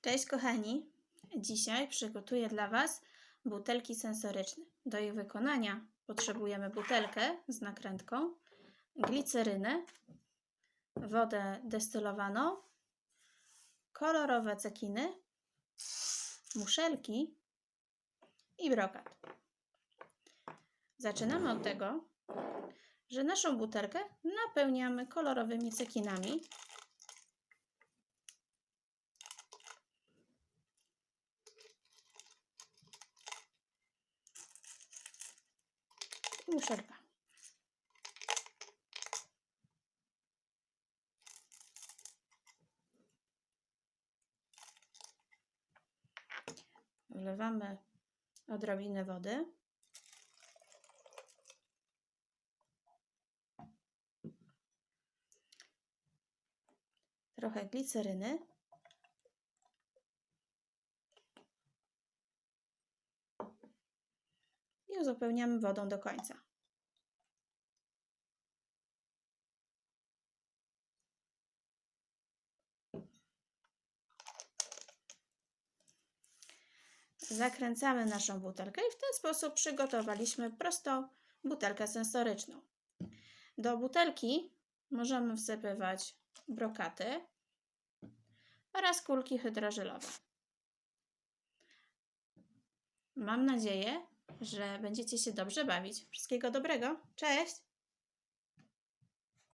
Cześć kochani! Dzisiaj przygotuję dla Was butelki sensoryczne. Do ich wykonania potrzebujemy butelkę z nakrętką, glicerynę, wodę destylowaną, kolorowe cekiny, muszelki i brokat. Zaczynamy od tego, że naszą butelkę napełniamy kolorowymi cekinami. Muszelka. Wlewamy odrobinę wody. Trochę gliceryny. I uzupełniamy wodą do końca. Zakręcamy naszą butelkę i w ten sposób przygotowaliśmy prostą butelkę sensoryczną. Do butelki możemy wsypywać brokaty oraz kulki hydrożelowe. Mam nadzieję, że będziecie się dobrze bawić. Wszystkiego dobrego. Cześć!